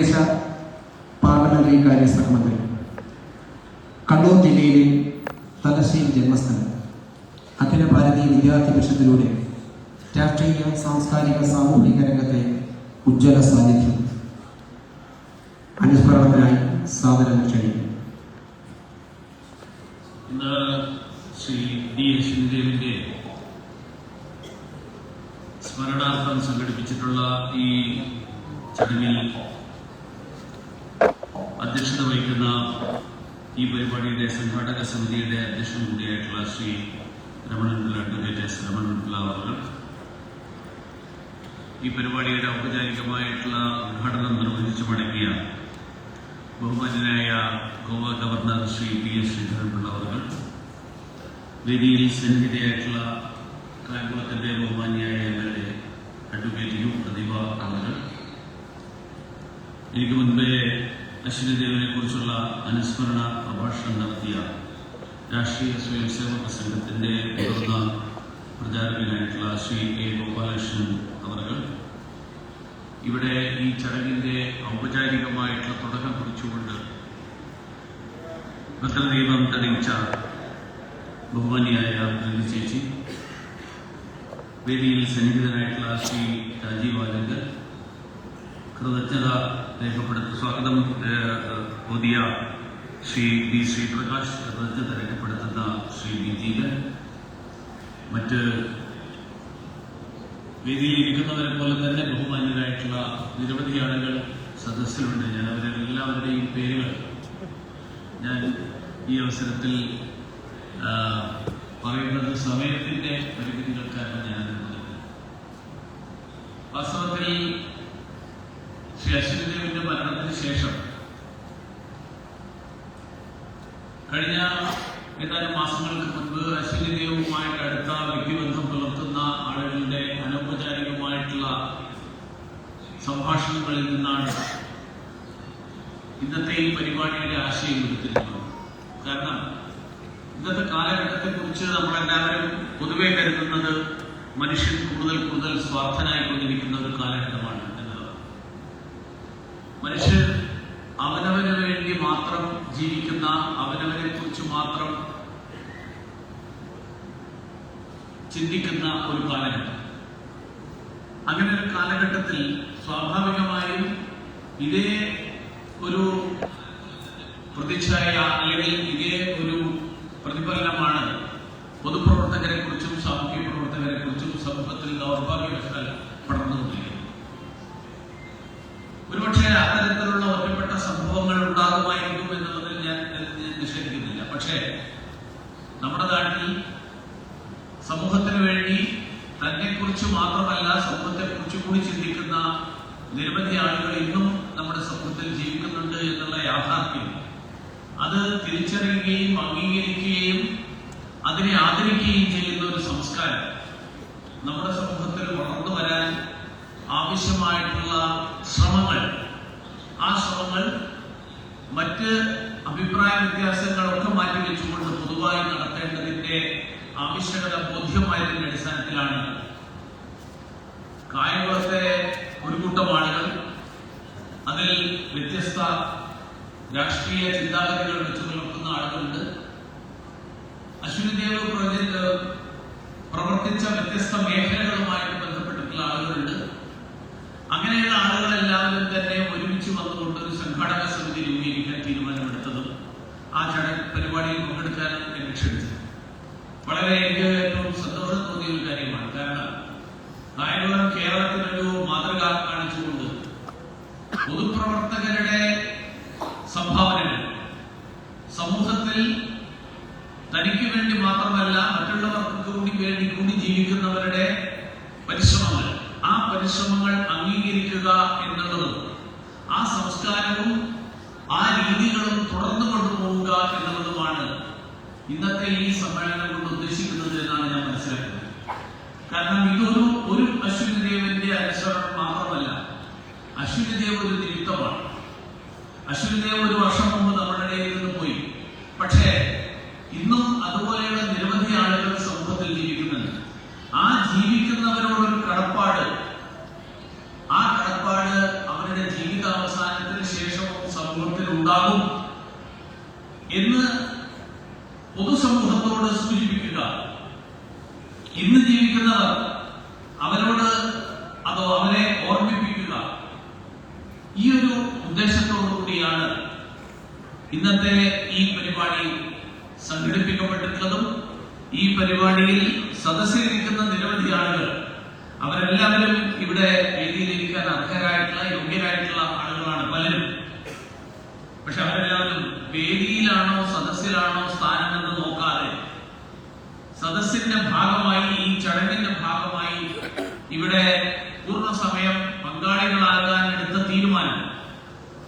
ദേശ പാർലമെന്ററി കാര്യ സഹമന്ത്രി കണ്ണൂർ ജില്ലയിലെ തലശ്ശേരി ജന്മസ്ഥലം. അഖില ഭാരതീയ വിദ്യാർത്ഥി പരിഷത്തിലൂടെ രാഷ്ട്രീയ സാംസ്കാരിക സാമൂഹിക രംഗത്തെ ഉജ്ജ്വല സാന്നിധ്യം. അനുസ്മരണത്തിനായി സാദരം ക്ഷണിക്കും ഇന്ന് ശ്രീ ഡി യശ്വന്ദേവിന്റെ സ്മരണാർത്ഥം സംഘടിപ്പിച്ചിട്ടുള്ള ഈ ചടങ്ങിൽ അധ്യക്ഷത വഹിക്കുന്ന ഈ പരിപാടിയുടെ സംഘാടക സമിതിയുടെ അധ്യക്ഷൻ കൂടിയായിട്ടുള്ള ശ്രീ രമണൻപിള്ള അഡ്വക്കേറ്റ് എസ് രമണൻപിള്ള അവർ ഈ പരിപാടിയുടെ ഔപചാരികമായിട്ടുള്ള ഉദ്ഘാടനം നിർവഹിച്ചു മടങ്ങിയ ബഹുമാനായ Goa governor Shri P S Sreedharanpillai അവർ വേദിയിൽ സന്നിഹിതയായിട്ടുള്ള കായംകുളത്തിന്റെ ബഹുമാനിയായ M L A advocate U Prathibha അവർ എനിക്ക് മുൻപേ അശ്വിനി ദേവിനെ കുറിച്ചുള്ള അനുസ്മരണ പ്രഭാഷണം നടത്തിയ രാഷ്ട്രീയ സ്വയംസേവക സംഘത്തിന്റെ മുതിർന്ന പ്രചാരകനായിട്ടുള്ള ശ്രീ എ. ഗോപാലകൃഷ്ണൻ അവർ ഇവിടെ ഈ ചടങ്ങിന്റെ ഔപചാരികമായിട്ടുള്ള തുടക്കം കുറിച്ചുകൊണ്ട് ഭദ്രദീപം തെളിയിച്ച ബഹുമാനിയായ ബിന്ദു ചേച്ചി വേദിയിൽ സന്നിഹിതനായിട്ടുള്ള ശ്രീ രാജീവ് ആലങ്കർ കൃതജ്ഞത രേഖപ്പെടുത്ത സ്വാഗതം. പുതിയ ശ്രീ ബി ശ്രീപ്രകാശ് പ്രതിനിധി രേഖപ്പെടുത്തുന്ന ശ്രീ ബി ജീവൻ മറ്റ് വേദിയിൽ ഇരിക്കുന്നവരെ പോലെ തന്നെ ബഹുമാന്യരായിട്ടുള്ള നിരവധി ആളുകൾ സദസ്സിലുണ്ട്. ഞാൻ അവരുടെ എല്ലാവരുടെയും പേരുകൾ ഞാൻ ഈ അവസരത്തിൽ പറയുന്നത് സമയത്തിന്റെ പരിമിതികൾ കാരണം ഞാൻ വാസ്തവത്തിൽ ശ്രീ അശ്വതിദേവിന്റെ മരണത്തിന് ശേഷം കഴിഞ്ഞ ഏതാനും മാസങ്ങൾക്ക് മുൻപ് അശ്വിനിദേവുമായിട്ട് അടുത്ത വ്യക്തിബന്ധം പുലർത്തുന്ന ആളുകളുടെ അനൗപചാരികമായിട്ടുള്ള സംഭാഷണങ്ങളിൽ നിന്നാണ് ഇന്നത്തെ ഈ പരിപാടിയുടെ ആശയം എടുത്തിരിക്കുന്നത് കാരണം ഇന്നത്തെ കാലഘട്ടത്തെ കുറിച്ച് നമ്മളെല്ലാവരും പൊതുവെ കരുതുന്നത് മനുഷ്യൻ കൂടുതൽ കൂടുതൽ സ്വാർത്ഥനായിക്കൊണ്ടിരിക്കുന്ന ഒരു കാലഘട്ടമാണ്. മനുഷ്യർ അവനവന് വേണ്ടി മാത്രം ജീവിക്കുന്ന അവനവനെ കുറിച്ച് മാത്രം ചിന്തിക്കുന്ന ഒരു കാലഘട്ടം. അങ്ങനെ ഒരു കാലഘട്ടത്തിൽ സ്വാഭാവികമായും ഇതേ ഒരു പ്രതിച്ഛായ അല്ലെങ്കിൽ ഇതേ ഒരു പ്രതിഫലനമാണ് പൊതുപ്രവർത്തകരെ കുറിച്ചും സാമൂഹ്യ പ്രവർത്തകരെ കുറിച്ചും സമൂഹത്തിൽ ദൗർഭാഗ്യവശാൽ പടർന്നുകൊണ്ടിരിക്കുന്നത് ഒരുപക്ഷെ അത്തരത്തിലുള്ള ഒറ്റപ്പെട്ട സംഭവങ്ങൾ ഉണ്ടാകുമായിരിക്കും എന്നുള്ളതിൽ ഞാൻ നിഷേധിക്കുന്നില്ല. പക്ഷേ നമ്മുടെ നാട്ടിൽ സമൂഹത്തിന് വേണ്ടി തന്നെ കുറിച്ച് മാത്രമല്ല സമൂഹത്തെ കുറിച്ച് കൂടി ചിന്തിക്കുന്ന നിരവധി ആളുകൾ ഇന്നും നമ്മുടെ സമൂഹത്തിൽ ജീവിക്കുന്നുണ്ട് എന്നുള്ള യാഥാർത്ഥ്യം. അത് തിരിച്ചറിയുകയും അംഗീകരിക്കുകയും അതിനെ ആദരിക്കുകയും ചെയ്യുന്ന ഒരു സംസ്കാരം നമ്മുടെ സമൂഹത്തിൽ വളർന്നു വരാൻ ആവശ്യമായിട്ടുള്ള ശ്രമങ്ങൾ ആ ശ്രമങ്ങൾ മറ്റ് അഭിപ്രായ വ്യത്യാസങ്ങളൊക്കെ മാറ്റിവെച്ചുകൊണ്ട് പൊതുവായി നടത്തേണ്ടതിന്റെ ആവശ്യകത ബോധ്യമായതിന്റെ അടിസ്ഥാനത്തിലാണ് കായംകുളത്തെ ഒരു കൂട്ടം ആളുകൾ അതിൽ വ്യത്യസ്ത രാഷ്ട്രീയ ചിന്താഗതികൾ വെച്ചു പുലർത്തുന്ന ആളുകളുണ്ട്. അശ്വിനി ദേവ് പ്രവർത്തിച്ച വ്യത്യസ്ത മേഖലകളുമായിട്ട് ബന്ധപ്പെട്ടിട്ടുള്ള ആളുകളുണ്ട് അങ്ങനെയുള്ള ആളുകളെല്ലാവരും തന്നെ ഒരുമിച്ച് സംഘാടക സമിതി രൂപീകരിക്കാൻ തീരുമാനമെടുത്തതും ആ ചടങ്ങ് പരിപാടിയിൽ പങ്കെടുക്കാനും എന്നെ ക്ഷണിച്ചത് വളരെ എനിക്ക് ഏറ്റവും സന്തോഷം തോന്നിയ ഒരു കാര്യമാണ്. കാരണം നായകുളം കേരളത്തിനൊരു മാതൃക കാണിച്ചുകൊണ്ട് പൊതുപ്രവർത്തകരുടെ സംഭാവനകൾ സമൂഹത്തിൽ തനിക്ക് വേണ്ടി മാത്രമല്ല മറ്റുള്ളവർക്ക് കൂടി വേണ്ടി കൂടി ജീവിക്കുന്നവരുടെ പരിശ്രമങ്ങൾ ആ പരിശ്രമങ്ങൾ അംഗീകരിക്കുക ആ സംസ്കാരവും ആ രീതികളും തുടർന്നു കൊണ്ടുപോവുക എന്നുള്ളതുമാണ് ഇന്നത്തെ ഈ സമ്മേളനം കൊണ്ട് ഉദ്ദേശിക്കുന്നത് എന്നാണ് ഞാൻ മനസ്സിലാക്കുന്നത്. കാരണം ഇതൊരു ഒരു അശ്വിനി ദേവന്റെ അനുസരണം മാത്രമല്ല അശ്വിനി ദേവ് ഒരു നിമിത്തമാണ് അശ്വിനി ദേവ് ഒരു വർഷം മുമ്പ് നമ്മുടെ ഇടയിൽ നിന്ന് പോയി പക്ഷേ ഇന്നും അതുപോലെയുള്ള നിരവധി ആളുകൾ സമൂഹത്തിൽ ജീവിക്കുന്നുണ്ട് ആ ജീവിക്കുന്നവരോടൊരു കടപ്പാട് ആ കടപ്പാട് അവരുടെ ജീവിതാവസാനത്തിൽ ഉണ്ടാകും എന്ന് പൊതുസമൂഹത്തോട് സൂചിപ്പിക്കുക. ഇന്ന് ജീവിക്കുന്നവർ അവരോട് അതോ അവരെ ഓർമ്മിപ്പിക്കുക. ഈ ഒരു ഉദ്ദേശത്തോടു കൂടിയാണ് ഇന്നത്തെ ഈ പരിപാടി സംഘടിപ്പിക്കപ്പെട്ടിട്ടുള്ളതും ഈ പരിപാടിയിൽ സദസ്സിലിരിക്കുന്ന നിരവധി ആളുകൾ അവരെല്ലാവരും ഇവിടെ വേദിയിലിരിക്കാൻ അർഹരായിട്ടുള്ള യോഗ്യരായിട്ടുള്ള ആളുകളാണ് പലരും. പക്ഷെ അവരെല്ലാവരും വേദിയിലാണോ സദസ്സിലാണോ സ്ഥാനമെന്ന് നോക്കാതെ സദസ്സിന്റെ ഭാഗമായി ഈ ചടങ്ങിന്റെ ഭാഗമായി ഇവിടെ പൂർണ സമയം പങ്കാളികളാകാൻ എടുത്ത തീരുമാനം.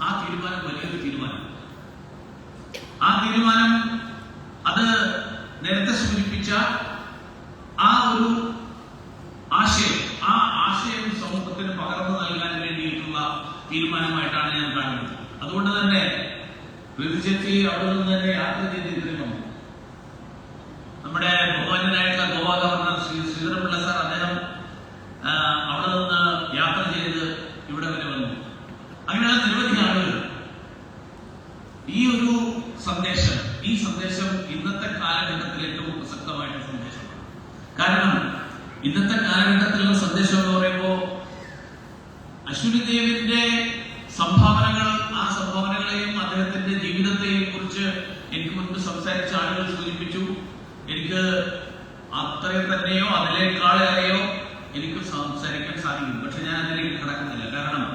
ആ തീരുമാനം വലിയൊരു തീരുമാനം. ആ തീരുമാനം അത് നേരത്തെ സൂചിപ്പിച്ച ആ ഒരു ആശയം ആ ആശയം സമൂഹത്തിന് പകർന്നു നൽകാൻ വേണ്ടിയിട്ടുള്ള തീരുമാനമായിട്ടാണ് ഞാൻ കാണുന്നത് അതുകൊണ്ട് തന്നെ പ്രതിചെത്തി അവിടെ നിന്ന് തന്നെ യാത്ര ചെയ്തിരുന്നു നമ്മുടെ ബഹുമാനായിട്ടുള്ള ഗോവ ഗവർണർ ശ്രീ ശ്രീധരപിള്ള സാർ അദ്ദേഹം ആ, അവിടെ നിന്ന് യാത്ര ചെയ്ത് ഇവിടെ വരെ വന്നു അങ്ങനെയുള്ള നിരവധി ആളുകൾ ഈ ഒരു സന്ദേശം ഈ സന്ദേശം ഇന്നത്തെ കാലഘട്ടത്തിൽ ഏറ്റവും പ്രസക്തമായിട്ടുള്ള സന്ദേശമാണ് കാരണം ഇന്നത്തെ കാലഘട്ടത്തിലുള്ള സന്ദേശം എന്ന് പറയുമ്പോൾ അശ്വിനി ദേവിന്റെ സംഭാവനകൾ ആ സംഭാവനകളെയും അദ്ദേഹത്തിന്റെ ജീവിതത്തെയും കുറിച്ച് എനിക്ക് മുൻപ് സംസാരിച്ച ആളുകൾ സൂചിപ്പിച്ചു. എനിക്ക് അത്രയും തന്നെയോ അതിനേക്കാളേറെയോ എനിക്ക് സംസാരിക്കാൻ സാധിക്കും. പക്ഷെ ഞാൻ അതിലേക്ക് കടക്കുന്നില്ല. കാരണം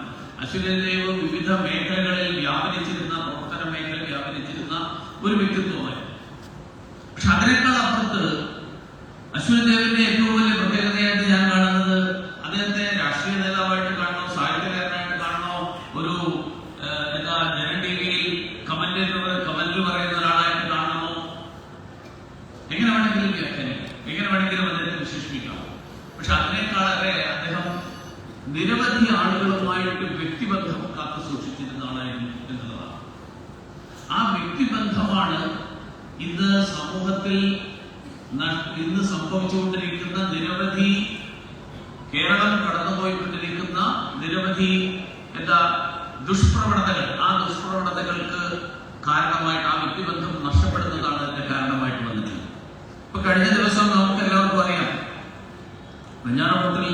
അശ്വിനി ദേവ് വിവിധ മേഖലകളിൽ വ്യാപനിച്ചിരുന്ന പ്രവർത്തന മേഖലയിൽ വ്യാപനിച്ചിരുന്ന ഒരു വ്യക്തിത്വമായി പക്ഷെ അതിനേക്കാൾ അപ്പുറത്ത് അശ്വിനി ദേവിന്റെ ഏറ്റവും വലിയ പ്രത്യേകതയായിട്ട് ഞാൻ നിരവധി ആളുകളുമായിട്ട് വ്യക്തിബന്ധം കാത്തു സൂക്ഷിച്ചിരുന്ന എന്നുള്ളതാണ്. ആ വ്യക്തിബന്ധമാണ് ഇന്ന് സമൂഹത്തിൽ ഇന്ന് സംഭവിച്ചുകൊണ്ടിരിക്കുന്ന നിരവധി കേരളം കടന്നുപോയിക്കൊണ്ടിരിക്കുന്ന നിരവധി എന്താ ദുഷ്പ്രവണതകൾ. ആ ദുഷ്പ്രവണതകൾക്ക് കാരണമായിട്ട് ആ വ്യക്തിബന്ധം നഷ്ടപ്പെടുന്നതാണ് അതിന്റെ കാരണമായിട്ട് വന്നിട്ടുള്ളത് ഇപ്പൊ കഴിഞ്ഞ ദിവസം നമുക്ക് എല്ലാവർക്കും അറിയാം. വെഞ്ഞാറമൂട്ടിൽ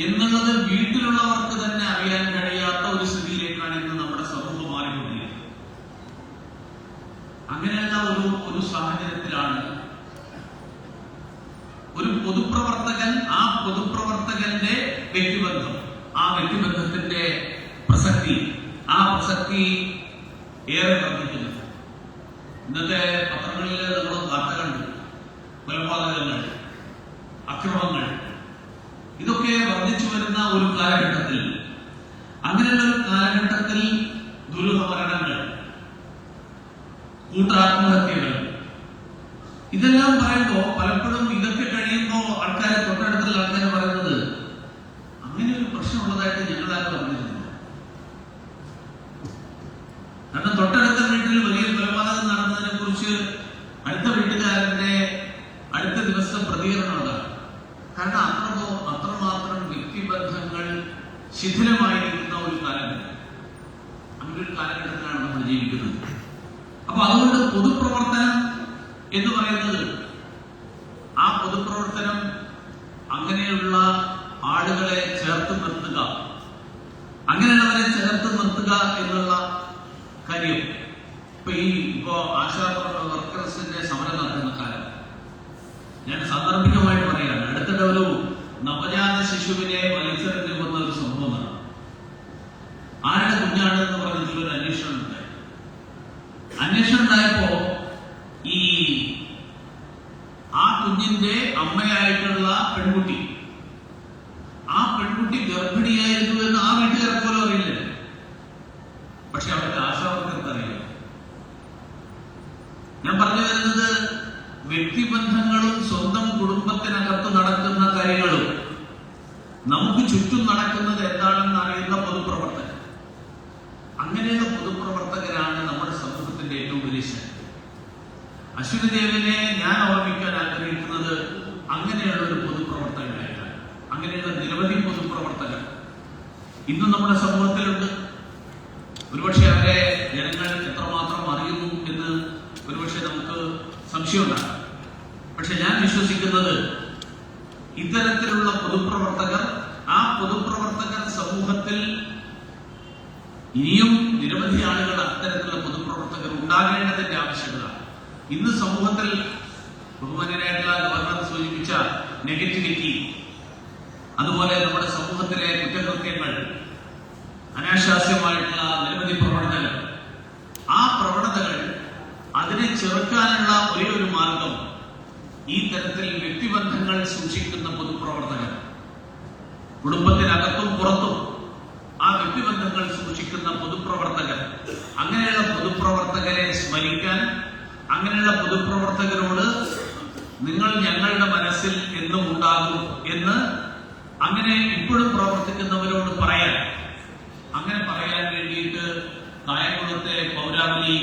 എന്നുള്ളത് വീട്ടിലുള്ളവർക്ക് തന്നെ അറിയാൻ കഴിയാത്ത ഒരു സ്ഥിതിയിലേക്കാണ് ഇന്ന് നമ്മുടെ സമൂഹം മാറിക്കൊണ്ടിരിക്കുന്നത്. അങ്ങനെയുള്ള ഒരു ഒരു സാഹചര്യത്തിലാണ് ഒരു പൊതുപ്രവർത്തകൻ ആ പൊതുപ്രവർത്തകന്റെ വ്യക്തിബന്ധം ആ വ്യക്തിബന്ധത്തിന്റെ പ്രസക്തി ആ പ്രസക്തി ഏറെ വർദ്ധിക്കുന്നു. ഇന്നത്തെ പത്രങ്ങളിൽ നമ്മൾ വാർത്ത കണ്ടു. കൊലപാതകങ്ങൾ അക്രമങ്ങൾ ഇതൊക്കെ വർദ്ധിച്ചു വരുന്ന ഒരു കാലഘട്ടത്തിൽ. അങ്ങനെയുള്ള ഒരു കാലഘട്ടത്തിൽ ദുരൂഹമരണങ്ങൾ കൂട്ടാത്മഹത്യകൾ ഇതെല്ലാം പറയുമ്പോൾ പലപ്പോഴും ഇതൊക്കെ കഴിയുമ്പോൾ ആൾക്കാർ തൊട്ടടുത്തുള്ള ആൾക്കാർ പറയുന്നത് അങ്ങനെ ഒരു പ്രശ്നമുള്ളതായിട്ട് ഞങ്ങളാരും അറിഞ്ഞിരുന്നില്ല കാരണം തൊട്ടടുത്ത വീട്ടിൽ വലിയ കൊലപാതകം നടന്നതിനെ കുറിച്ച് അടുത്ത വീട്ടുകാരന്റെ അടുത്ത ദിവസം പ്രതികരണം അതാണ് കാരണം അത്രമോ അത്രമാത്രം വ്യക്തിബന്ധങ്ങൾ ശിഥിലമായിരിക്കുന്ന ഒരു കാലഘട്ടം. അങ്ങനെ ഒരു കാലഘട്ടത്തിലാണ് നമ്മൾ ജീവിക്കുന്നത്. അപ്പൊ അതുകൊണ്ട് പൊതുപ്രവർത്തനം എന്ന് പറയുന്നത് ആ പൊതുപ്രവർത്തനം അങ്ങനെയുള്ള ആളുകളെ ചേർത്ത് നിർത്തുക അങ്ങനെയുള്ളവരെ ചേർത്ത് നിർത്തുക എന്നുള്ള കാര്യം. ഇപ്പൊ ഈ ഇപ്പോ ആശാ വർക്കേഴ്സിന്റെ സമരം നടക്കുന്ന കാലം. ഞാൻ സാന്ദർഭികമായിട്ട് പറയാണ് അടുത്തിടെ ഒരു നവജാത ശിശുവിനെ വലിച്ചെറിഞ്ഞു നടന്നു ആരുടെ കുഞ്ഞാണ് എന്ന് പറഞ്ഞിട്ടുള്ള ഒരു അന്വേഷണം ഉണ്ടായി. അന്വേഷണം ഉണ്ടായപ്പോ ഈ ആ കുഞ്ഞിന്റെ അമ്മയായിട്ടുള്ള പെൺകുട്ടി ആ പെൺകുട്ടി ഗർഭിണിയായിരുന്നു എന്ന് ആ വീട്ടുകാരെ പോലും അറിയില്ല. പക്ഷെ അവർക്ക് ആശാവർക്കർക്ക് അറിയില്ല? ഞാൻ പറഞ്ഞു വരുന്നത് വ്യക്തിബന്ധങ്ങളും സ്വന്തം കുടുംബത്തിനകത്ത് നടക്കുന്ന കാര്യങ്ങളും നമുക്ക് ചുറ്റും നടക്കുന്നത് എന്താണെന്ന് അറിയുന്ന പൊതുപ്രവർത്തകർ അങ്ങനെയുള്ള പൊതുപ്രവർത്തകരാണ് ഉദ്ദേശം അശ്വിനി ദേവിനെ ഞാൻ ഓർമ്മിക്കാൻ ആഗ്രഹിക്കുന്നത് അങ്ങനെയുള്ള ഒരു പൊതുപ്രവർത്തകനായിട്ടാണ്. അങ്ങനെയുള്ള നിരവധി പൊതുപ്രവർത്തകർ ഇന്നും നമ്മുടെ സമൂഹത്തിലുണ്ട്. ഒരുപക്ഷെ അവരെ ജനങ്ങൾ എത്രമാത്രം അറിയുന്നു എന്ന് ഒരുപക്ഷെ നമുക്ക് സംശയമുണ്ടാകാം. പക്ഷെ ഞാൻ വിശ്വസിക്കുന്നത് ഇത്തരത്തിലുള്ള പൊതുപ്രവർത്തകർ ആ പൊതുപ്രവർത്തകർ സമൂഹത്തിൽ ഇനിയും നിരവധി ആളുകൾ അത്തരത്തിലുള്ള പൊതുപ്രവർത്തകർ ഉണ്ടാകേണ്ടതിന്റെ ആവശ്യകത ഇന്ന് സമൂഹത്തിൽ ബഹുമാനായിട്ടുള്ള ഗവർണർ സൂചിപ്പിച്ച നെഗറ്റിവിറ്റി അതുപോലെ നമ്മുടെ സമൂഹത്തിലെ കുറ്റകൃത്യങ്ങൾ അനാശാസ്യമായിട്ടുള്ള നിരവധി പ്രവണതകൾ ആ പ്രവണതകൾ അതിനെ ചെറുക്കാനുള്ള ഒരേ ഒരു മാർഗം ഈ തരത്തിൽ വ്യക്തിബന്ധങ്ങൾ സൂക്ഷിക്കുന്ന പൊതുപ്രവർത്തകർ. കുടുംബത്തിനകത്തും പുറത്തും ആ വ്യക്തിബന്ധങ്ങൾ സൂക്ഷിക്കുന്ന പൊതുപ്രവർത്തകർ അങ്ങനെയുള്ള പൊതുപ്രവർത്തകരെ സ്മരിക്കാൻ അങ്ങനെയുള്ള പൊതുപ്രവർത്തകരോട് നിങ്ങൾ ഞങ്ങളുടെ മനസ്സിൽ എന്നും ഉണ്ടാകും എന്ന് അങ്ങനെ ഇപ്പോഴും പ്രവർത്തിക്കുന്നവരോട് പറയാൻ അങ്ങനെ പറയാൻ വേണ്ടിയിട്ട് കായംകുളത്തെ പൗരാവലി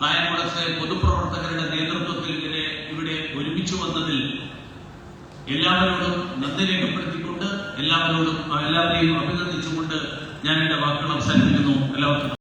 കായംകുളത്തെ പൊതുപ്രവർത്തകരുടെ നേതൃത്വത്തിൽ ഇങ്ങനെ ഇവിടെ ഒരുമിച്ച് വന്നതിൽ എല്ലാവരോടും നന്ദി രേഖപ്പെടുത്തിക്കൊണ്ട് എല്ലാവരോടും എല്ലാവരെയും അഭിനന്ദിച്ചുകൊണ്ട് ഞാൻ എന്റെ വാക്കുകൾ അവസാനിപ്പിക്കുന്നു. എല്ലാവർക്കും